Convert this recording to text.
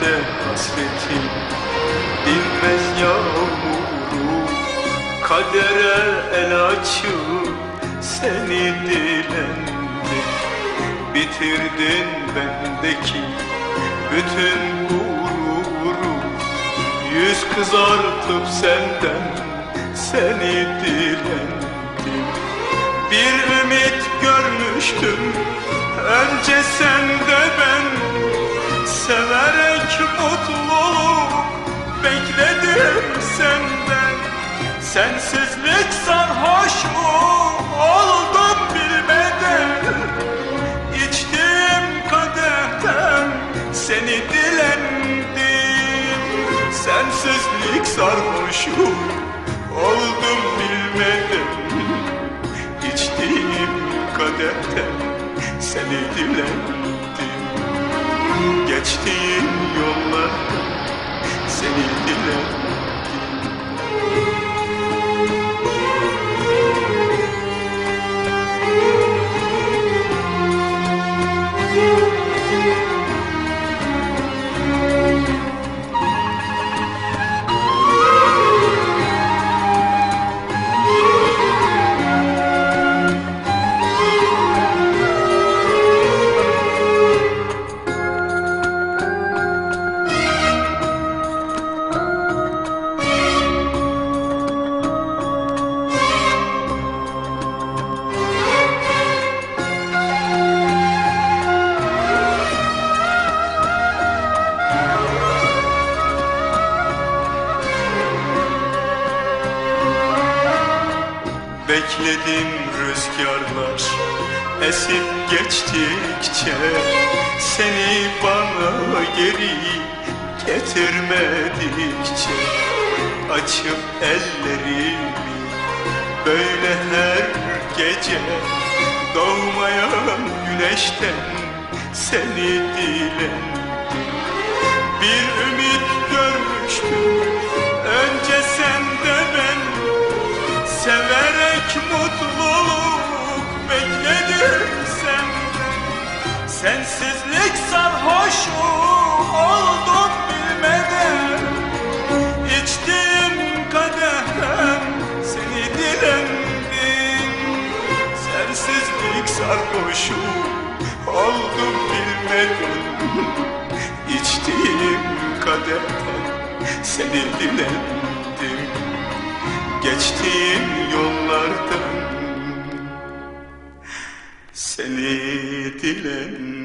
de hasretim Dinmez yağmuru. Kadere el açıp seni dilendim Bitirdin bendeki bütün gururu. Yüz kızartıp senden seni dilendim. Bir ümit görmüştüm önce sen Sensizlik sarhoşu oldum bilmeden İçtiğim kadehten seni dilendim. Sensizlik sarhoşu oldum bilmeden İçtiğim kadehten seni dilendim Bekledim rüzgarlar esip geçtikçe Seni bana geri getirmedikçe Açıp ellerimi böyle her gece Doğmayan güneşten seni dilendim Bir ümit görmüştüm. Önce sende ben Severek mutluluk bekledim senden. Sensizlik sarhoşu oldum bilmeden. İçtiğim kadehten seni dilendim. Sensizlik sarhoşu oldum bilmeden. İçtiğim kadehten seni dilendim Geçtiğim yollardan seni dilendim